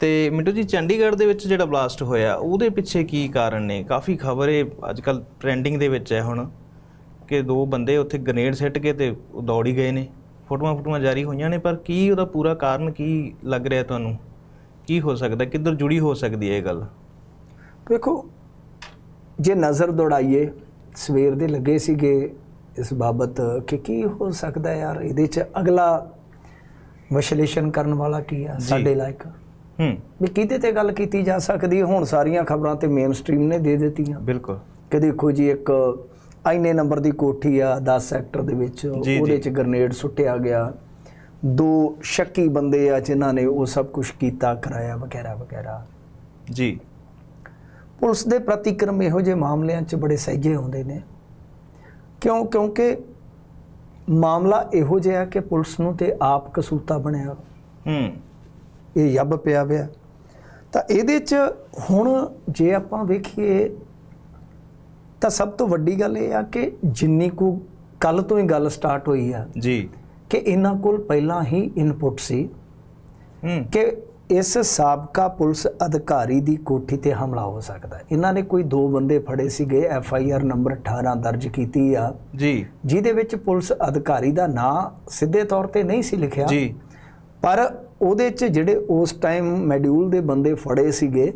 ਤੇ ਮਿੰਟੂ ਜੀ ਚੰਡੀਗੜ੍ਹ ਦੇ ਵਿੱਚ ਜਿਹੜਾ ਬਲਾਸਟ ਹੋਇਆ ਉਹਦੇ ਪਿੱਛੇ ਕੀ ਕਾਰਨ ਨੇ? ਕਾਫੀ ਖਬਰ ਇਹ ਅੱਜ ਕੱਲ ਟ੍ਰੈਂਡਿੰਗ ਦੇ ਵਿੱਚ ਹੈ ਹੁਣ ਕਿ ਦੋ ਬੰਦੇ ਉੱਥੇ ਗ੍ਰੇਨੇਡ ਸਿੱਟ ਕੇ ਤੇ ਦੌੜ ਹੀ ਗਏ ਨੇ। ਫੋਟੋਆਂ ਫੋਟੋਆਂ ਜਾਰੀ ਹੋਈਆਂ ਨੇ ਪਰ ਕੀ ਉਹਦਾ ਪੂਰਾ ਕਾਰਨ ਕੀ ਲੱਗ ਰਿਹਾ ਤੁਹਾਨੂੰ? ਕੀ ਹੋ ਸਕਦਾ? ਕਿੱਧਰ ਜੁੜੀ ਹੋ ਸਕਦੀ ਹੈ ਇਹ ਗੱਲ? ਵੇਖੋ ਜੇ ਨਜ਼ਰ ਦੌੜਾਈਏ ਸਵੇਰ ਦੇ ਲੱਗੇ ਸੀਗੇ ਇਸ ਬਾਬਤ ਕਿ ਕੀ ਹੋ ਸਕਦਾ ਯਾਰ? ਇਹਦੇ ਚ ਅਗਲਾ ਵਿਸ਼ਲੇਸ਼ਣ ਕਰਨ ਵਾਲਾ ਕੀ ਆ ਸਾਡੇ ਲਾਇਕ? ਹੂੰ। ਵੀ ਕਿਹਦੇ ਤੇ ਗੱਲ ਕੀਤੀ ਜਾ ਸਕਦੀ? ਹੁਣ ਸਾਰੀਆਂ ਖਬਰਾਂ ਤੇ ਮੇਨ ਸਟ੍ਰੀਮ ਨੇ ਦੇ ਦਿੱਤੀਆਂ। ਬਿਲਕੁਲ। ਕਿ ਦੇਖੋ ਜੀ ਇੱਕ ਐਨੇ ਨੰਬਰ ਦੀ ਕੋਠੀ ਆ 10 ਸੈਕਟਰ ਦੇ ਵਿੱਚ। ਉਹਦੇ ਚ ਗ੍ਰਨੇਡ ਸੁੱਟਿਆ ਗਿਆ। ਦੋ ਸ਼ੱਕੀ ਬੰਦੇ ਆ ਜਿਨ੍ਹਾਂ ਨੇ ਉਹ ਸਭ ਕੁਝ ਕੀਤਾ ਕਰਾਇਆ ਵਗੈਰਾ ਵਗੈਰਾ। ਜੀ। ਪੁਲਿਸ ਦੇ ਪ੍ਰਤੀਕਰਮ ਇਹੋ ਜਿਹੇ ਮਾਮਲਿਆਂ 'ਚ ਬੜੇ ਸਹਿਜੇ ਹੁੰਦੇ ਨੇ। ਕਿਉਂ? ਕਿਉਂਕਿ ਮਾਮਲਾ ਇਹੋ ਜਿਹਾ ਕਿ ਪੁਲਿਸ ਨੂੰ ਤੇ ਆਪ ਕਸੂਤਾ ਬਣਿਆ। ਹੂੰ। ਇਹ ਯੱਬ ਪਿਆ ਪਿਆ ਤਾਂ ਇਹਦੇ 'ਚ ਹੁਣ ਜੇ ਆਪਾਂ ਵੇਖੀਏ ਤਾਂ ਸਭ ਤੋਂ ਵੱਡੀ ਗੱਲ ਇਹ ਆ ਕਿ ਜਿੰਨੀ ਕੁ ਕੱਲ ਤੋਂ ਹੀ ਗੱਲ ਸਟਾਰਟ ਹੋਈ ਆ ਜੀ। ਕਿ ਇਹਨਾਂ ਕੋਲ ਪਹਿਲਾਂ ਹੀ ਇਨਪੁਟ ਸੀ ਹੂੰ। ਕਿ ਇਸ ਸਾਬਕਾ ਪੁਲਿਸ ਅਧਿਕਾਰੀ ਦੀ ਕੋਠੀ ਤੇ ਹਮਲਾ ਹੋ ਸਕਦਾ। ਇਹਨਾਂ ਨੇ ਕੋਈ ਦੋ ਬੰਦੇ ਫੜੇ ਸੀਗੇ ਐਫ ਆਈ ਆਰ ਨੰਬਰ 18 ਦਰਜ ਕੀਤੀ ਆ। ਜੀ। ਜਿਹਦੇ ਵਿੱਚ ਪੁਲਿਸ ਅਧਿਕਾਰੀ ਦਾ ਨਾਂ ਸਿੱਧੇ ਤੌਰ ਤੇ ਨਹੀਂ ਸੀ ਲਿਖਿਆ। ਜੀ। ਪਰ ਉਹਦੇ 'ਚ ਜਿਹੜੇ ਉਸ ਟਾਈਮ ਮੋਡਿਊਲ ਦੇ ਬੰਦੇ ਫੜੇ ਸੀਗੇ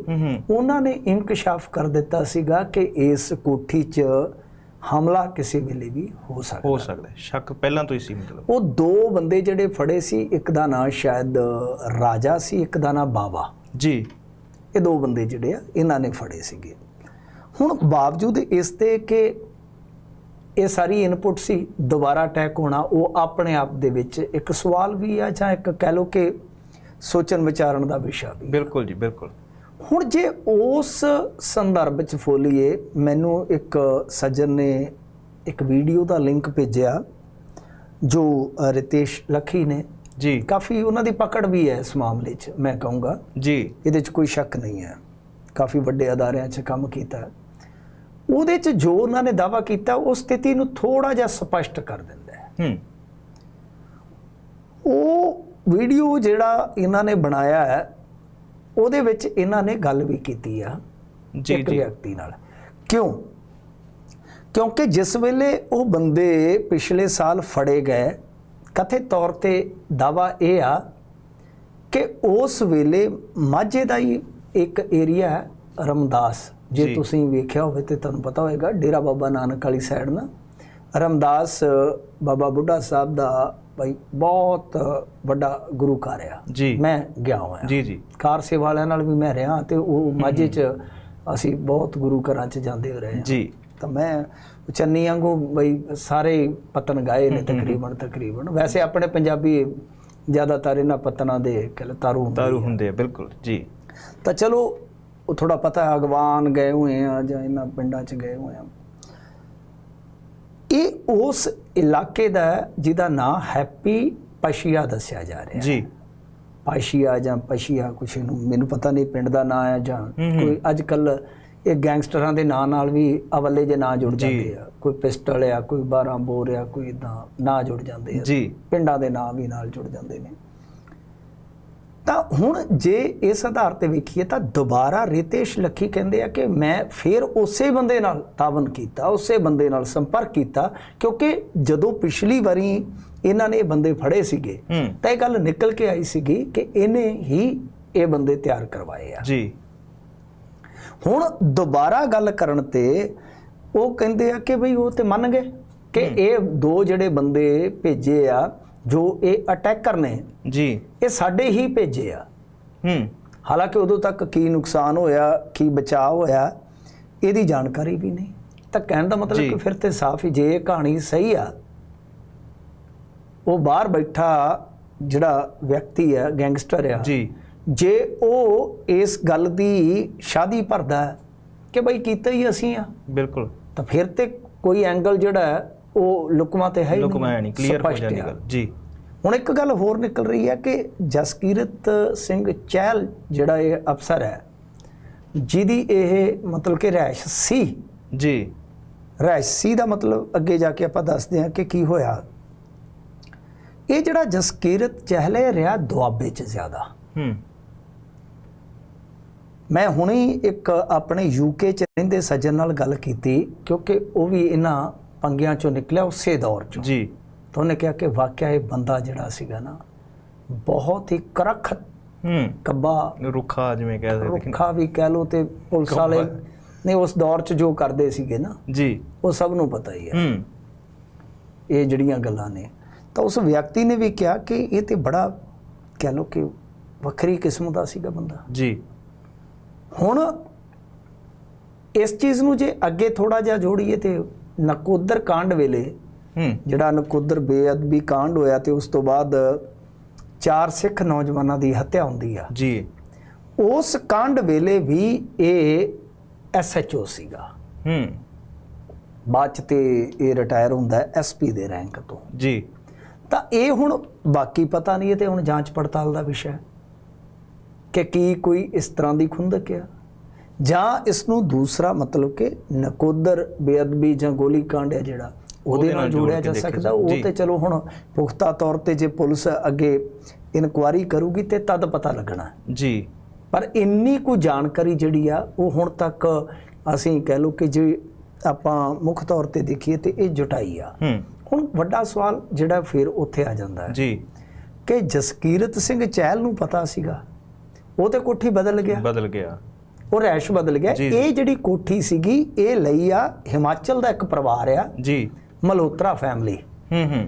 ਉਹਨਾਂ ਨੇ ਇੰਕਸ਼ਾਫ ਕਰ ਦਿੱਤਾ ਸੀਗਾ ਕਿ ਇਸ ਕੋਠੀ 'ਚ ਹਮਲਾ ਕਿਸੇ ਵੇਲੇ ਵੀ ਹੋ ਸਕਦਾ। ਹੋ ਸਕਦਾ। ਸ਼ੱਕ ਪਹਿਲਾਂ ਤੋਂ ਹੀ ਸੀ ਮਤਲਬ। ਉਹ ਦੋ ਬੰਦੇ ਜਿਹੜੇ ਫੜੇ ਸੀ ਇੱਕ ਦਾ ਨਾਂ ਸ਼ਾਇਦ ਰਾਜਾ ਸੀ ਇੱਕ ਦਾ ਨਾਂ ਬਾਵਾ। ਜੀ। ਇਹ ਦੋ ਬੰਦੇ ਜਿਹੜੇ ਆ ਇਹਨਾਂ ਨੇ ਫੜੇ ਸੀਗੇ। ਹੁਣ ਬਾਵਜੂਦ ਇਸ ਤੇ ਕਿ ਇਹ ਸਾਰੀ ਇਨਪੁਟ ਸੀ ਦੁਬਾਰਾ ਅਟੈਕ ਹੋਣਾ ਉਹ ਆਪਣੇ ਆਪ ਦੇ ਵਿੱਚ ਇੱਕ ਸਵਾਲ ਵੀ ਆ ਜਾਂ ਇੱਕ ਕਹਿ ਲਓ ਕਿ ਸੋਚਣ ਵਿਚਾਰਨ ਦਾ ਵਿਸ਼ਾ ਵੀ। ਬਿਲਕੁਲ ਜੀ ਬਿਲਕੁਲ। ਹੁਣ ਜੇ ਉਸ ਸੰਦਰਭ ਚ ਫੋਲੀਏ ਮੈਨੂੰ ਇੱਕ ਸੱਜਣ ਨੇ ਇੱਕ ਵੀਡੀਓ ਦਾ ਲਿੰਕ ਭੇਜਿਆ ਜੋ ਰਿਤੇਸ਼ ਲੱਖੀ ਨੇ। ਜੀ। ਕਾਫੀ ਉਹਨਾਂ ਦੀ ਪਕੜ ਵੀ ਹੈ ਇਸ ਮਾਮਲੇ 'ਚ ਮੈਂ ਕਹੂੰਗਾ। ਜੀ। ਇਹਦੇ 'ਚ ਕੋਈ ਸ਼ੱਕ ਨਹੀਂ ਹੈ। ਕਾਫੀ ਵੱਡੇ ਅਦਾਰਿਆਂ 'ਚ ਕੰਮ ਕੀਤਾ। ਹੈ। ਉਹਦੇ 'ਚ ਜੋ ਉਹਨਾਂ ਨੇ ਦਾਵਾ ਕੀਤਾ ਉਹ ਸਥਿਤੀ ਨੂੰ ਥੋੜਾ ਜਿਹਾ ਸਪਸ਼ਟ ਕਰ ਦਿੰਦਾ ਹੈ। ਹੂੰ। ਉਹ ਵੀਡੀਓ ਜਿਹੜਾ ਇਹਨਾਂ ਨੇ ਬਣਾਇਆ ਹੈ ਉਹਦੇ ਵਿੱਚ ਇਹਨਾਂ ਨੇ ਗੱਲ ਵੀ ਕੀਤੀ ਆ ਜੀ ਜੀ। ਵਿਅਕਤੀ ਨਾਲ। ਕਿਉਂ? ਕਿਉਂਕਿ ਜਿਸ ਵੇਲੇ ਉਹ ਬੰਦੇ ਪਿਛਲੇ ਸਾਲ ਫੜੇ ਗਏ ਕਥਿਤ ਤੌਰ ਤੇ ਦਾਵਾ ਇਹ ਆ ਕਿ ਉਸ ਵੇਲੇ ਮਾਝੇ ਦਾ ਹੀ ਇੱਕ ਏਰੀਆ ਹੈ ਰਮਦਾਸ। ਜੇ ਜੀ। ਤੁਸੀਂ ਵੇਖਿਆ ਹੋਵੇ ਤੇ ਤੁਹਾਨੂੰ ਪਤਾ ਹੋਵੇਗਾ ਡੇਰਾ ਬਾਬਾ ਨਾਨਕ ਵਾਲੀ ਸਾਈਡ ਨਾ। ਰਮਦਾਸ ਬਾਬਾ ਬੁੱਢਾ ਸਾਹਿਬ ਦਾ ਭਾਈ ਬਹੁਤ ਵੱਡਾ ਗੁਰੂ ਘਰ ਆ। ਮੈਂ ਗਿਆ ਹੋਇਆ। ਜੀ ਜੀ। ਕਾਰ ਸੇਵਾ ਵਾਲਿਆਂ ਨਾਲ ਵੀ ਮੈਂ ਰਿਹਾ ਤੇ ਉਹ ਮਾਝੇ 'ਚ ਅਸੀਂ ਬਹੁਤ ਗੁਰੂ ਘਰਾਂ 'ਚ ਜਾਂਦੇ ਹੋ ਰਹੇ ਹਾਂ। ਜੀ। ਤਾਂ ਮੈਂ ਚੰਨੀ ਵਾਂਗੂ ਬਈ ਸਾਰੇ ਪਤਨ ਗਾਏ ਨੇ ਤਕਰੀਬਨ ਤਕਰੀਬਨ। ਵੈਸੇ ਆਪਣੇ ਪੰਜਾਬੀ ਜ਼ਿਆਦਾਤਰ ਇਹਨਾਂ ਪਤਨਾਂ ਦੇ ਕਹਿ ਤਾਰੂ ਹੁੰਦੇ ਤਾਰੂ ਹੁੰਦੇ ਆ ਬਿਲਕੁਲ ਜੀ। ਤਾਂ ਚਲੋ ਉਹ ਥੋੜਾ ਪਤਾ ਹੈ, ਅਗਵਾਨ ਗਏ ਹੋਏ ਆ ਜਾਂ ਇਹਨਾਂ ਪਿੰਡਾਂ 'ਚ ਗਏ ਹੋਏ ਆ। ਇਹ ਉਸ ਇਲਾਕੇ ਦਾ ਜਿਹਦਾ ਨਾਂ ਹੈਪੀ ਪਸ਼ੀਆ ਦੱਸਿਆ ਜਾ ਰਿਹਾ ਜੀ। ਪਾਸ਼ੀਆ ਜਾਂ ਪਸ਼ੀਆ ਕੁਛ ਨੂੰ ਮੈਨੂੰ ਪਤਾ ਨਹੀਂ ਪਿੰਡ ਦਾ ਨਾਂ ਆ ਜਾਂ ਹੂੰ ਹੂੰ। ਕੋਈ ਅੱਜ ਕੱਲ ਇਹ ਗੈਂਗਸਟਰਾਂ ਦੇ ਨਾਂ ਨਾਲ ਵੀ ਅਵੱਲੇ ਜੇ ਨਾਂ ਜੁੜ ਜੀ। ਜਾਂਦੇ ਆ। ਕੋਈ ਪਿਸਟਲ ਆ ਕੋਈ 12 ਬੋਰ ਆ ਕੋਈ ਇਦਾਂ ਨਾਂ ਜੁੜ ਜਾਂਦੇ ਆ। ਜੀ। ਪਿੰਡਾਂ ਦੇ ਨਾਂ ਵੀ ਨਾਲ ਜੁੜ ਜਾਂਦੇ ਨੇ। ਹੁਣ ਜੇ ਇਸ ਆਧਾਰ ਤੇ ਵੇਖੀਏ ਤਾਂ ਦੁਬਾਰਾ ਰਿਤੇਸ਼ ਲੱਖੀ ਕਹਿੰਦੇ ਆ ਕਿ ਮੈਂ ਫੇਰ ਉਸੇ ਬੰਦੇ ਨਾਲ ਤਾਵਨ ਕੀਤਾ ਉਸੇ ਬੰਦੇ ਨਾਲ ਸੰਪਰਕ ਕੀਤਾ ਕਿਉਂਕਿ ਜਦੋਂ ਪਿਛਲੀ ਵਾਰੀ ਇਹਨਾਂ ਨੇ ਇਹ ਬੰਦੇ ਫੜੇ ਸੀਗੇ ਤਾਂ ਇਹ ਗੱਲ ਨਿਕਲ ਕੇ ਆਈ ਸੀਗੀ ਕਿ ਇਹਨੇ ਹੀ ਇਹ ਬੰਦੇ ਤਿਆਰ ਕਰਵਾਏ ਆ। ਜੀ। ਹੁਣ ਦੁਬਾਰਾ ਗੱਲ ਕਰਨ ਤੇ ਉਹ ਕਹਿੰਦੇ ਆ ਕਿ ਭਈ ਉਹ ਤੇ ਮੰਨ ਗਏ ਕਿ ਇਹ ਦੋ ਜਿਹੜੇ ਬੰਦੇ ਭੇਜੇ ਆ ਜੋ ਇਹ ਅਟੈਕਰ ਨੇ ਜੀ। ਇਹ ਸਾਡੇ ਹੀ ਭੇਜੇ ਆ। ਹੂੰ। ਹਾਲਾਂਕਿ ਉਦੋਂ ਤੱਕ ਕੀ ਨੁਕਸਾਨ ਹੋਇਆ ਕੀ ਬਚਾਅ ਹੋਇਆ ਇਹਦੀ ਜਾਣਕਾਰੀ ਵੀ ਨਹੀਂ। ਤਾਂ ਕਹਿਣ ਦਾ ਮਤਲਬ। ਕਿ ਫਿਰ ਤੇ ਸਾਫ਼ ਹੀ ਜੇ ਇਹ ਕਹਾਣੀ ਸਹੀ ਆ ਉਹ ਬਾਹਰ ਬੈਠਾ ਜਿਹੜਾ ਵਿਅਕਤੀ ਹੈ ਗੈਂਗਸਟਰ ਆ ਜੀ। ਜੇ ਉਹ ਇਸ ਗੱਲ ਦੀ ਸ਼ਾਦੀ ਭਰਦਾ ਕਿ ਬਈ ਕੀਤਾ ਹੀ ਅਸੀਂ ਆ। ਬਿਲਕੁਲ। ਤਾਂ ਫਿਰ ਤੇ ਕੋਈ ਐਂਗਲ ਜਿਹੜਾ ਉਹ ਲੁਕਮਾ ਤੇ ਹੈ ਹੀ ਲੁਕਮਾ ਨਹੀਂ ਕਲੀਅਰ ਹੋ ਜਾਂਦੀ। ਗੱਲ। ਜੀ। ਹੁਣ ਇੱਕ ਗੱਲ ਹੋਰ ਨਿਕਲ ਰਹੀ ਹੈ ਕਿ ਜਸਕੀਰਤ ਸਿੰਘ ਚਹਿਲ ਜਿਹੜਾ ਇਹ ਅਫਸਰ ਹੈ ਜਿਹਦੀ ਇਹ ਮਤਲਬ ਕਿ ਰੈਸ਼ ਸੀ। ਜੀ। ਰੈਸ਼ ਸੀ ਦਾ ਮਤਲਬ ਅੱਗੇ ਜਾ ਕੇ ਆਪਾਂ ਦੱਸਦੇ ਹਾਂ ਕਿ ਕੀ ਹੋਇਆ। ਇਹ ਜਿਹੜਾ ਜਸਕੀਰਤ ਚਹਿਲ ਰਿਹਾ ਦੁਆਬੇ 'ਚ ਜ਼ਿਆਦਾ। ਹੂੰ। ਮੈਂ ਹੁਣੇ ਇੱਕ ਆਪਣੇ ਯੂਕੇ ਚ ਰਹਿੰਦੇ ਸੱਜਣ ਨਾਲ ਗੱਲ ਕੀਤੀ ਕਿਉਂਕਿ ਉਹ ਵੀ ਇਹਨਾਂ ਪੰਗਿਆਂ ਚੋਂ ਨਿਕਲਿਆ ਉਸੇ ਦੌਰ ਚੋਂ। ਜੀ। ਤਾਂ ਉਹਨੇ ਕਿਹਾ ਕਿ ਵਾਕਿਆ ਇਹ ਬੰਦਾ ਜਿਹੜਾ ਸੀਗਾ ਨਾ ਬਹੁਤ ਹੀ ਕਰਖ ਹੂੰ। ਕੱਬਾ। ਰੁੱਖਾ ਜਿਵੇਂ ਕਹਿ ਸਕਦੇ ਰੁੱਖਾ ਵੀ ਕਹਿ ਲੋ ਤੇ ਪੁਲਿਸ। ਵਾਲੇ ਨੇ ਉਸ ਦੌਰ ਚ ਜੋ ਕਰਦੇ ਸੀਗੇ ਨਾ ਜੀ। ਉਹ ਸਭ ਨੂੰ ਪਤਾ ਹੀ ਹੈ। ਹੂੰ। ਇਹ ਜਿਹੜੀਆਂ ਗੱਲਾਂ ਨੇ। ਤਾਂ ਉਸ ਵਿਅਕਤੀ ਨੇ ਵੀ ਕਿਹਾ ਕਿ ਇਹ ਤੇ ਬੜਾ ਕਹਿ ਲੋ ਕਿ ਵੱਖਰੀ ਕਿਸਮ ਦਾ ਸੀਗਾ ਬੰਦਾ। ਜੀ। ਹੁਣ ਇਸ ਚੀਜ਼ ਨੂੰ ਜੇ ਅੱਗੇ ਥੋੜਾ ਜਿਹਾ ਜੋੜੀਏ ਤੇ ਨਕੋਦਰ ਕਾਂਡ ਵੇਲੇ ਹੂੰ। ਜਿਹੜਾ ਨਕੋਦਰ ਬੇਅਦਬੀ ਕਾਂਡ ਹੋਇਆ ਤੇ ਉਸ ਤੋਂ ਬਾਅਦ ਚਾਰ ਸਿੱਖ ਨੌਜਵਾਨਾਂ ਦੀ ਹੱਤਿਆ ਹੁੰਦੀ ਆ। ਜੀ। ਉਸ ਕਾਂਡ ਵੇਲੇ ਵੀ ਇਹ ਐਸਐਚਓ ਸੀਗਾ। ਹੂੰ। ਬਾਅਦ ਚ ਤੇ ਇਹ ਰਿਟਾਇਰ ਹੁੰਦਾ ਹੈ ਐਸਪੀ ਦੇ ਰੈਂਕ ਤੋਂ। ਜੀ। ਤਾਂ ਇਹ ਹੁਣ ਬਾਕੀ ਪਤਾ ਨਹੀਂ ਇਹ ਤੇ ਹੁਣ ਜਾਂਚ ਪੜਤਾਲ ਦਾ ਵਿਸ਼ਾ ਹੈ ਕਿ ਕੀ ਕੋਈ ਇਸ ਤਰ੍ਹਾਂ ਦੀ ਖੁੰਦਕ ਆ? ਜਾਂ ਇਸ ਨੂੰ ਦੂਸਰਾ ਮਤਲਬ ਕਿ ਨਕੋਦਰ ਬੇਅਦਬੀ ਜਾਂ ਗੋਲੀकांड ਹੈ ਜਿਹੜਾ ਉਹਦੇ ਨਾਲ ਜੋੜਿਆ ਜਾ ਸਕਦਾ ਉਹ ਤੇ ਚਲੋ ਹੁਣ ਪੁਖਤਾ ਤੌਰ ਤੇ ਜੇ ਪੁਲਿਸ ਅੱਗੇ ਇਨਕੁਆਰੀ ਕਰੂਗੀ ਤੇ ਤਦ ਪਤਾ ਲੱਗਣਾ। ਜੀ। ਪਰ ਇੰਨੀ ਕੁ ਜਾਣਕਾਰੀ ਜਿਹੜੀ ਆ ਉਹ ਹੁਣ ਤੱਕ ਅਸੀਂ ਕਹਿ ਲਓ ਕਿ ਜੇ ਆਪਾਂ ਮੁੱਖ ਤੌਰ ਤੇ ਦੇਖੀਏ ਤੇ ਇਹ ਜੁਟਾਈ ਆ। ਹੁਣ ਵੱਡਾ ਸਵਾਲ ਜਿਹੜਾ ਫਿਰ ਉੱਥੇ ਆ ਜਾਂਦਾ ਹੈ ਜੀ। ਕਿ ਜਸਕੀਰਤ ਸਿੰਘ ਚਹਿਲ ਨੂੰ ਪਤਾ ਸੀਗਾ? ਉਹ ਤੇ ਕੋਠੀ ਬਦਲ ਗਿਆ। ਬਦਲ ਗਿਆ। ਉਹ ਰੈਸ਼ ਬਦਲ ਗਿਆ। ਇਹ ਜਿਹੜੀ ਕੋਠੀ ਸੀਗੀ ਇਹ ਲਈ ਆ ਹਿਮਾਚਲ ਦਾ ਇੱਕ ਪਰਿਵਾਰ ਆ। ਜੀ। ਮਲਹੋਤਰਾ ਫੈਮਿਲੀ ਹੂੰ ਹੂੰ।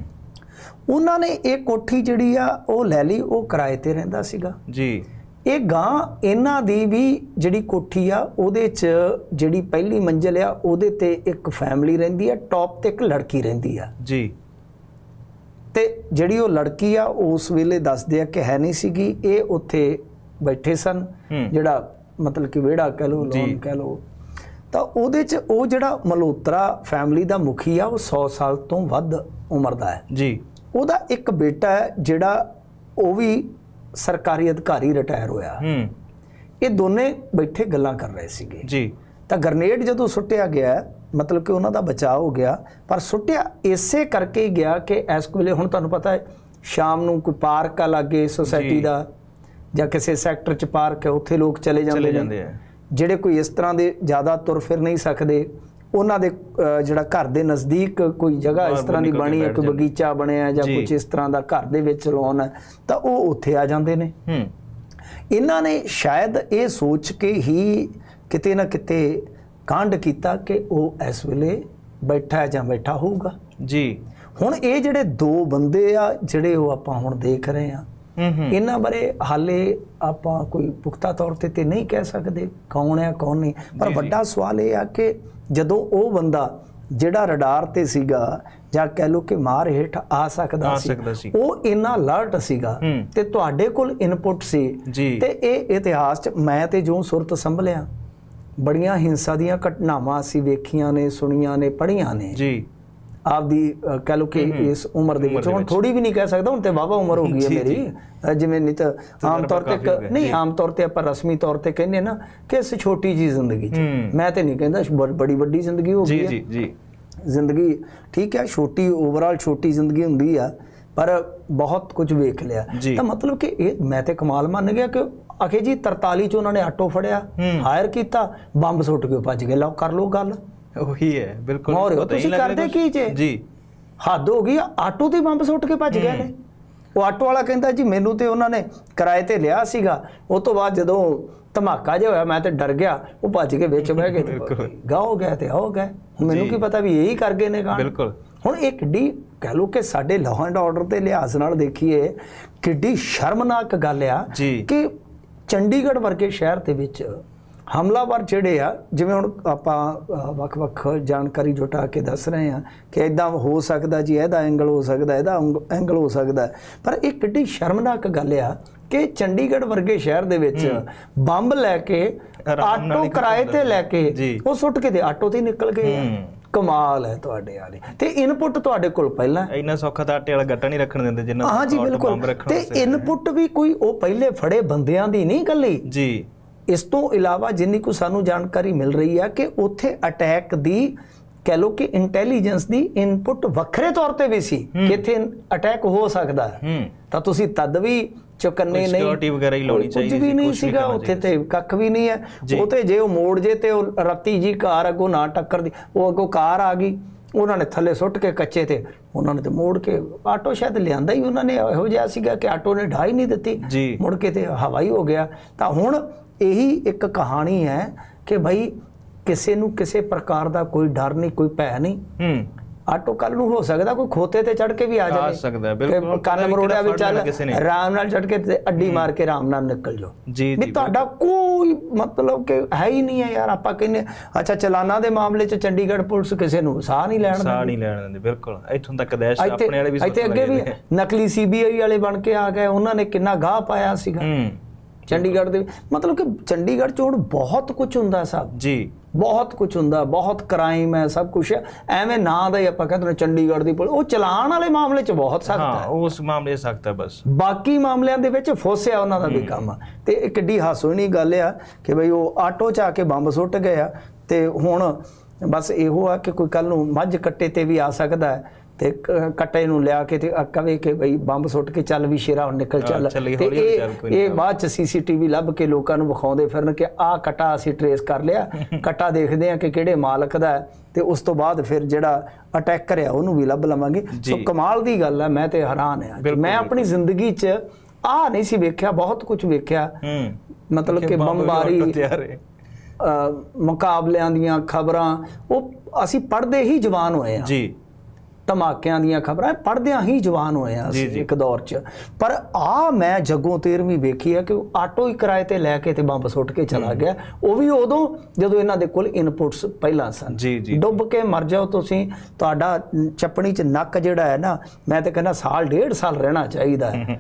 ਉਹਨਾਂ ਨੇ ਇਹ ਕੋਠੀ ਜਿਹੜੀ ਆ ਉਹ ਲੈ ਲਈ ਉਹ ਕਿਰਾਏ ਤੇ ਰਹਿੰਦਾ ਸੀਗਾ। ਜੀ। ਇਹ ਗਾਂ ਇਹਨਾਂ ਦੀ ਵੀ ਜਿਹੜੀ ਕੋਠੀ ਆ ਉਹਦੇ 'ਚ ਜਿਹੜੀ ਪਹਿਲੀ ਮੰਜ਼ਿਲ ਆ ਉਹਦੇ ਤੇ ਇੱਕ ਫੈਮਿਲੀ ਰਹਿੰਦੀ ਆ ਟੌਪ ਤੇ ਇੱਕ ਲੜਕੀ ਰਹਿੰਦੀ ਆ। ਜੀ। ਤੇ ਜਿਹੜੀ ਉਹ ਲੜਕੀ ਆ ਉਸ ਵੇਲੇ ਦੱਸਦੇ ਆ ਕਿ ਹੈ ਨਹੀਂ ਸੀਗੀ ਇਹ ਉੱਥੇ ਬੈਠੇ ਸਨ। ਜਿਹੜਾ ਮਤਲਬ ਕਿ ਵਿਹੜਾ ਕਹਿ ਜੀ। ਲੋਨ ਕਹਿ ਲਓ ਤਾਂ ਉਹਦੇ 'ਚ ਉਹ ਜਿਹੜਾ ਮਲਹੋਤਰਾ ਫੈਮਿਲੀ ਦਾ ਮੁਖੀ ਆ ਉਹ 100 ਸਾਲ ਤੋਂ ਵੱਧ ਉਮਰ ਦਾ ਹੈ। ਜੀ। ਉਹਦਾ ਇੱਕ ਬੇਟਾ ਹੈ ਜਿਹੜਾ ਉਹ ਵੀ ਸਰਕਾਰੀ ਅਧਿਕਾਰੀ ਰਿਟਾਇਰ ਹੋਇਆ। ਹੂੰ। ਇਹ ਦੋਨੇ ਬੈਠੇ ਗੱਲਾਂ ਕਰ ਰਹੇ ਸੀਗੇ। ਜੀ। ਤਾਂ ਗ੍ਰਨੇਡ ਜਦੋਂ ਸੁੱਟਿਆ ਗਿਆ ਮਤਲਬ ਕਿ ਉਹਨਾਂ ਦਾ ਬਚਾਅ ਹੋ ਗਿਆ ਪਰ ਸੁੱਟਿਆ ਇਸੇ ਕਰਕੇ ਹੀ ਗਿਆ ਕਿ ਇਸ ਵੇਲੇ ਹੁਣ ਤੁਹਾਨੂੰ ਪਤਾ ਹੈ ਸ਼ਾਮ ਨੂੰ ਕੋਈ ਪਾਰਕ ਆ ਲਾਗੇ ਸੋਸਾਇਟੀ। ਦਾ। ਜਾਂ ਕਿਸੇ ਸੈਕਟਰ 'ਚ ਪਾਰਕ ਹੈ ਉੱਥੇ ਲੋਕ ਚਲੇ ਜਾਂਦੇ ਨੇ। ਜਿਹੜੇ ਕੋਈ ਇਸ ਤਰ੍ਹਾਂ ਦੇ ਜ਼ਿਆਦਾ ਤੁਰ ਫਿਰ ਨਹੀਂ ਸਕਦੇ ਉਹਨਾਂ ਦੇ ਜਿਹੜਾ ਘਰ ਦੇ ਨਜ਼ਦੀਕ ਕੋਈ ਜਗ੍ਹਾ ਇਸ ਤਰ੍ਹਾਂ ਦੀ ਬਣੀ ਹੈ ਕੋਈ। ਬਗੀਚਾ ਬਣਿਆ ਜਾਂ। ਕੁਝ ਇਸ ਤਰ੍ਹਾਂ ਦਾ ਘਰ ਦੇ ਵਿੱਚ ਲਾਉਣ ਹੈ ਤਾਂ ਉਹ ਉੱਥੇ ਆ ਜਾਂਦੇ ਨੇ। ਇਹਨਾਂ ਨੇ ਸ਼ਾਇਦ ਇਹ ਸੋਚ ਕੇ ਹੀ ਕਿਤੇ ਨਾ ਕਿਤੇ ਕਾਂਡ ਕੀਤਾ ਕਿ ਉਹ ਇਸ ਵੇਲੇ ਬੈਠਾ ਹੈ ਜਾਂ ਬੈਠਾ ਹੋਊਗਾ। ਜੀ। ਹੁਣ ਇਹ ਜਿਹੜੇ ਦੋ ਬੰਦੇ ਆ ਜਿਹੜੇ ਉਹ ਆਪਾਂ ਹੁਣ ਦੇਖ ਰਹੇ ਆ ਇਹਨਾਂ ਬਾਰੇ ਹਾਲੇ ਆਪਾਂ ਕੋਈ ਪੁਖਤਾ ਤੌਰ ਤੇ ਤੇ ਨਹੀਂ ਕਹਿ ਸਕਦੇ ਕੌਣ ਹੈ ਕੌਣ ਨਹੀਂ ਪਰ। ਵੱਡਾ ਸਵਾਲ ਇਹ ਆ ਕਿ ਜਦੋਂ ਉਹ ਬੰਦਾ ਜਿਹੜਾ ਰਡਾਰ ਤੇ ਸੀਗਾ ਜਾਂ ਕਹਿ ਲਓ ਕਿ ਮਾਰ ਹੇਠ ਆ ਸਕਦਾ ਸੀ। ਉਹ ਇੰਨਾ ਅਲਰਟ ਸੀਗਾ। ਤੇ ਤੁਹਾਡੇ ਕੋਲ ਇਨਪੁਟ ਸੀ। ਤੇ ਇਹ ਇਤਿਹਾਸ ਚ ਮੈਂ ਤੇ ਜੋ ਸੁਰਤ ਸੰਭਲਿਆ ਬੜੀਆਂ ਹਿੰਸਾ ਦੀਆਂ ਘਟਨਾਵਾਂ ਅਸੀਂ ਵੇਖੀਆਂ ਨੇ ਸੁਣੀਆਂ ਨੇ ਪੜ੍ਹੀਆਂ ਨੇ ਜੀ ਆਪਦੀ ਕਹਿ ਲਓ ਕਿ ਇਸ ਉਮਰ ਦੇ ਵਿੱਚ। ਹੁਣ। ਥੋੜੀ ਵੀ ਨਹੀਂ ਕਹਿ ਸਕਦਾ ਹੁਣ ਤੇ ਵਾਵਾ ਉਮਰ ਹੋ ਗਈ ਹੈ ਜੀ, ਮੇਰੀ। ਜਿਵੇਂ ਨਹੀਂ ਤਾਂ ਆਮ ਤੌਰ ਤੇ ਨਹੀਂ ਜੀ। ਆਮ ਤੌਰ ਤੇ ਆਪਾਂ ਰਸਮੀ ਤੌਰ ਤੇ ਕਹਿੰਦੇ ਨਾ ਕਿ ਇਸ ਛੋਟੀ ਜੀ ਜ਼ਿੰਦਗੀ ਚ। ਮੈਂ ਤੇ ਨਹੀਂ ਕਹਿੰਦਾ ਬੜੀ ਵੱਡੀ ਜ਼ਿੰਦਗੀ ਹੋ ਜੀ ਗਈ ਜੀ ਹੈ। ਜੀ ਜ਼ਿੰਦਗੀ ਠੀਕ ਹੈ ਛੋਟੀ ਓਵਰਆਲ ਛੋਟੀ ਜ਼ਿੰਦਗੀ ਹੁੰਦੀ ਆ ਪਰ ਬਹੁਤ ਕੁਝ ਵੇਖ ਲਿਆ। ਜੀ। ਤਾਂ ਮਤਲਬ ਕਿ ਇਹ ਮੈਂ ਤੇ ਕਮਾਲ ਮੰਨ ਗਿਆ ਕਿ ਅਖੇ ਜੀ 43 ਚ ਉਹਨਾਂ ਨੇ ਆਟੋ ਫੜਿਆ। ਹਾਇਰ ਕੀਤਾ ਬੰਬ ਸੁੱਟ ਕੇ ਭੱਜ ਗਏ। ਲਓ ਕਰ ਲਓ ਗੱਲ। ਉਹੀ ਹੈ ਬਿਲਕੁਲ। ਪਤਾ ਹੀ ਤੁਸੀਂ ਕਰਦੇ। ਕੀ ਜੇ? ਜੀ। ਹੱਦ ਹੋ ਗਈ ਆਟੋ ਤੇ ਬੰਬ ਸੁੱਟ ਕੇ ਭੱਜ ਗਏ ਨੇ। ਉਹ ਆਟੋ ਵਾਲਾ ਕਹਿੰਦਾ ਜੀ ਮੈਨੂੰ ਤੇ ਉਹਨਾਂ ਨੇ ਕਿਰਾਏ ਤੇ ਲਿਆ ਸੀਗਾ। ਉਹ ਤੋਂ ਬਾਅਦ ਜਦੋਂ ਧਮਾਕਾ ਜਿਹਾ ਹੋਇਆ ਮੈਂ ਤੇ ਡਰ ਗਿਆ। ਉਹ ਭੱਜ ਕੇ ਵਿੱਚ ਬਹਿ ਗਏ ਗਾਓ ਗਏ ਤੇ ਹੋ ਗਏ ਮੈਨੂੰ। ਕੀ ਪਤਾ ਵੀ ਇਹੀ ਕਰ ਗਏ ਨੇ ਕਾਂਡ? ਬਿਲਕੁਲ। ਹੁਣ ਇਹ ਕਿੱਡੀ ਕਹਿ ਲਓ ਕਿ ਸਾਡੇ ਲਾਅ ਐਂਡ ਆਰਡਰ ਦੇ ਲਿਹਾਜ਼ ਨਾਲ ਦੇਖੀਏ ਕਿੱਡੀ ਸ਼ਰਮਨਾਕ ਗੱਲ ਆ। ਕਿ ਚੰਡੀਗੜ੍ਹ ਵਰਗੇ ਸ਼ਹਿਰ ਦੇ ਵਿੱਚ ਹਮਲਾਵਰ ਜਿਹੜੇ ਆ ਜਿਵੇਂ ਹੁਣ ਆਪਾਂ ਵੱਖ-ਵੱਖ ਜਾਣਕਾਰੀ ਜੁਟਾ ਕੇ ਦੱਸ ਰਹੇ ਆ ਕਿ ਇਦਾਂ ਹੋ ਸਕਦਾ ਜੀ ਇਹਦਾ ਐਂਗਲ ਹੋ ਸਕਦਾ ਇਹਦਾ ਐਂਗਲ ਹੋ ਸਕਦਾ ਪਰ ਇਹ ਕਿੱਡੀ ਸ਼ਰਮਨਾਕ ਗੱਲ ਆ ਕਿ ਚੰਡੀਗੜ੍ਹ ਵਰਗੇ ਸ਼ਹਿਰ ਦੇ ਵਿੱਚ ਬੰਬ ਲੈ ਕੇ ਆਟੋ ਕਿਰਾਏ ਤੇ ਲੈ ਕੇ। ਉਹ ਸੁੱਟ ਕੇ ਤੇ ਆਟੋ ਤੇ ਨਿਕਲ ਗਏ ਆ। ਕਮਾਲ ਹੈ ਤੁਹਾਡੇ ਵਾਲੇ। ਤੇ ਇਨਪੁਟ ਤੁਹਾਡੇ ਕੋਲ ਪਹਿਲਾਂ। ਇੰਨਾ ਸੌਖਾ ਤਾਂ ਆਟੇ ਵਾਲਾ ਗੱਟਾ ਨਹੀਂ ਰੱਖਣ ਦਿੰਦੇ ਜਿੰਨਾ ਹਾਂ ਜੀ ਬਿਲਕੁਲ। ਤੇ ਇਨਪੁਟ ਵੀ ਕੋਈ ਉਹ ਪਹਿਲੇ ਫੜੇ ਬੰਦਿਆਂ ਦੀ ਨਹੀਂ ਗੱਲੀ ਜੀ। ਇਸ ਤੋਂ ਇਲਾਵਾ ਜਿੰਨੀ ਕੁ ਸਾਨੂੰ ਜਾਣਕਾਰੀ ਮਿਲ ਰਹੀ ਹੈ ਕਿ ਉੱਥੇ ਅਟੈਕ ਦੀ ਕਹਿ ਲੋ ਕਿ ਇੰਟੈਲੀਜੈਂਸ ਦੀ ਇਨਪੁਟ ਵੱਖਰੇ ਤੌਰ ਤੇ ਵੀ ਸੀ ਕਿ ਇੱਥੇ ਅਟੈਕ ਹੋ ਸਕਦਾ ਹੈ। ਤਾਂ ਤੁਸੀਂ ਤਦ ਵੀ ਚੁਕੰਨੇ ਨਹੀਂ। security ਵਗੈਰਾ ਹੀ ਲਾਉਣੀ ਕੁਝ ਚਾਹੀਦੀ ਵੀ ਸੀ, ਨਹੀਂ ਵੀ ਸੀਗਾ ਉੱਥੇ ਤੇ ਕੱਖ ਵੀ ਨਹੀਂ ਹੈ। ਉਹ ਤੇ ਜੇ ਉਹ ਮੋੜ ਜੇ ਤੇ ਉਹ ਰਾਤੀ ਜੀ ਕਾਰ ਅੱਗੋਂ ਨਾ ਟੱਕਰਦੀ ਉਹ ਅੱਗੋਂ ਕਾਰ ਆ ਗਈ ਉਹਨਾਂ ਨੇ ਥੱਲੇ ਸੁੱਟ ਕੇ ਕੱਚੇ ਤੇ ਉਹਨਾਂ ਨੇ ਤੇ ਮੋੜ ਕੇ ਆਟੋ ਸ਼ਾਇਦ ਲਿਆਂਦਾ ਹੀ ਉਹਨਾਂ ਨੇ ਇਹੋ ਜਿਹਾ ਸੀਗਾ ਕਿ ਆਟੋ ਨੇ ਢਾਈ ਨਹੀਂ ਦਿੱਤੀ। ਮੁੜ ਕੇ ਤੇ ਹਵਾਈ ਹੋ ਗਿਆ। ਤਾਂ ਹੁਣ ਇਹੀ ਇੱਕ ਕਹਾਣੀ ਹੈ ਕਿ ਭਾਈ ਕਿਸੇ ਨੂੰ ਕਿਸੇ ਪ੍ਰਕਾਰ ਦਾ ਕੋਈ ਡਰ ਨਹੀਂ ਕੋਈ ਭੈ ਨਹੀਂ। ਹੂੰ। ਆਟੋ ਕੱਲ ਨੂੰ ਹੋ ਸਕਦਾ ਕੋਈ ਖੋਤੇ ਤੇ ਚੜ ਕੇ ਵੀ ਆ ਆ ਜਾਵੇ। ਸਕਦਾ ਹੈ, ਕਿ ਬਿਲਕੁਲ। ਕੰਨ ਮਰੋੜਿਆ ਵੀ ਚੱਲ। ਆਰਾਮ ਨਾਲ ਚੜ ਕੇ ਅੱਡੀ ਮਾਰ ਕੇ ਆਰਾਮ ਨਾਲ ਨਿਕਲ ਜਾਓ। ਜੀ ਜੀ ਤੁਹਾਡਾ ਕੋਈ ਮਤਲਬ ਕਿ ਹੈ ਹੀ ਨਹੀਂ ਹੈ ਯਾਰ ਆਪਾਂ ਕਹਿੰਦੇ ਅੱਛਾ ਚਲਾਨਾਂ ਦੇ ਮਾਮਲੇ 'ਚ ਚੰਡੀਗੜ੍ਹ ਪੁਲਿਸ ਕਿਸੇ ਨੂੰ ਸਾਹ ਨਹੀਂ ਲੈਣ ਸਾਹ ਨਹੀਂ ਲੈਣ ਦਿੰਦੇ ਬਿਲਕੁਲ। ਇੱਥੋਂ ਤੱਕ ਇੱਥੇ ਆਪਣੇ ਵਾਲੇ ਵੀ ਇੱਥੇ ਅੱਗੇ ਵੀ। ਨਕਲੀ ਸੀਬੀਆਈ ਵਾਲੇ ਬਣ ਕੇ ਆ ਗਏ ਉਹਨਾਂ ਨੇ ਕਿੰਨਾ ਗਾਹ ਪਾਇਆ ਸੀਗਾ। ਹੂੰ। ਚੰਡੀਗੜ੍ਹ ਦੇ ਮਤਲਬ ਕਿ ਚੰਡੀਗੜ੍ਹ 'ਚ ਹੁਣ ਬਹੁਤ ਕੁਝ ਹੁੰਦਾ ਸਾਹਿਬ ਜੀ। ਬਹੁਤ ਕੁਝ ਹੁੰਦਾ ਬਹੁਤ ਕ੍ਰਾਈਮ ਹੈ ਸਭ ਕੁਝ ਹੈ। ਐਵੇਂ ਨਾਂ ਦਾ ਹੀ ਆਪਾਂ ਕਹਿੰਦੇ ਨੇ ਚੰਡੀਗੜ੍ਹ ਦੀ ਪੁਲਿਸ। ਉਹ ਚਲਾਨ ਵਾਲੇ ਮਾਮਲੇ 'ਚ ਬਹੁਤ ਸਖਤ ਹਾਂ ਹੈ। ਉਸ ਮਾਮਲੇ ਸਖਤ ਹੈ ਬਸ। ਬਾਕੀ ਮਾਮਲਿਆਂ ਦੇ ਵਿੱਚ ਫੋਸਿਆ ਉਹਨਾਂ ਦਾ ਵੀ ਕੰਮ ਆ। ਤੇ ਇਹ ਕਿੱਡੀ ਹਾਸੋਹੀਣੀ ਗੱਲ ਆ ਕਿ ਬਈ ਉਹ ਆਟੋ 'ਚ ਆ ਕੇ ਬੰਬ ਸੁੱਟ ਗਏ ਆ। ਤੇ ਹੁਣ ਬਸ ਇਹੋ ਆ ਕਿ ਕੋਈ ਕੱਲ ਨੂੰ ਮੱਝ ਕੱਟੇ ਤੇ ਵੀ ਆ ਸਕਦਾ ਹੈ। ਤੇ ਕੱਟੇ ਨੂੰ ਲਿਆ ਕੇ ਤੇ ਕਵੇ ਕਿ ਬਈ ਬੰਬ ਸੁੱਟ ਕੇ ਚੱਲ ਵੀ ਸ਼ੇਰਾ ਹੁਣ ਨਿਕਲ ਚੱਲ। ਤੇ ਇਹ ਇਹ ਬਾਅਦ ਚ ਸੀਸੀਟੀਵੀ ਲੱਭ ਕੇ ਲੋਕਾਂ ਨੂੰ ਵਿਖਾਉਂਦੇ ਫਿਰਨ ਕਿ ਆਹ ਕਟਾ ਅਸੀਂ ਟਰੇਸ ਕਰ ਲਿਆ। ਕਟਾ ਦੇਖਦੇ ਆ ਕਿ ਕਿਹੜੇ ਮਾਲਕ ਦਾ ਹੈ ਤੇ ਉਸ ਤੋਂ ਬਾਅਦ ਫਿਰ ਜਿਹੜਾ ਅਟੈਕਰ ਆ ਉਹਨੂੰ ਵੀ ਲੱਭ ਲਵਾਂਗੇ। ਸੋ। ਕਮਾਲ ਦੀ ਗੱਲ ਹੈ ਮੈਂ ਤੇ ਹੈਰਾਨ ਆ। ਮੈਂ ਆਪਣੀ ਜ਼ਿੰਦਗੀ 'ਚ ਆ ਨਹੀਂ ਸੀ ਵੇਖਿਆ ਬਹੁਤ ਕੁਝ ਵੇਖਿਆ। ਮਤਲਬ ਕਿ ਬੰਬਾਰੀ ਮੁਕਾਬਲਿਆਂ ਦੀਆਂ ਖਬਰਾਂ ਉਹ ਅਸੀਂ ਪੜ੍ਹਦੇ ਹੀ ਜਵਾਨ ਹੋਏ ਆ। ਜੀ। ਧਮਾਕਿਆਂ ਦੀਆਂ ਖਬਰਾਂ ਪੜ੍ਹਦਿਆਂ ਹੀ ਜਵਾਨ ਹੋਏ ਆ ਅਸੀਂ ਇੱਕ ਦੌਰ 'ਚ। ਪਰ ਆ ਮੈਂ ਜੱਗੋਂ 13ਵੀਂ ਵੇਖੀ ਹੈ ਕਿ ਆਟੋ ਹੀ ਕਿਰਾਏ ਤੇ ਲੈ ਕੇ ਤੇ ਬੰਬ ਸੁੱਟ ਕੇ ਚਲਾ ਗਿਆ। ਉਹ ਵੀ ਉਦੋਂ ਜਦੋਂ ਇਹਨਾਂ ਦੇ ਕੋਲ ਇਨਪੁਟਸ ਪਹਿਲਾਂ ਸਨ। ਡੁੱਬ ਕੇ ਮਰ ਜਾਓ ਤੁਸੀਂ ਤੁਹਾਡਾ ਚੱਪਣੀ 'ਚ ਨੱਕ ਜਿਹੜਾ ਹੈ ਨਾ ਮੈਂ ਤਾਂ ਕਹਿੰਦਾ ਸਾਲ ਡੇਢ ਸਾਲ ਰਹਿਣਾ ਚਾਹੀਦਾ ਹੈ।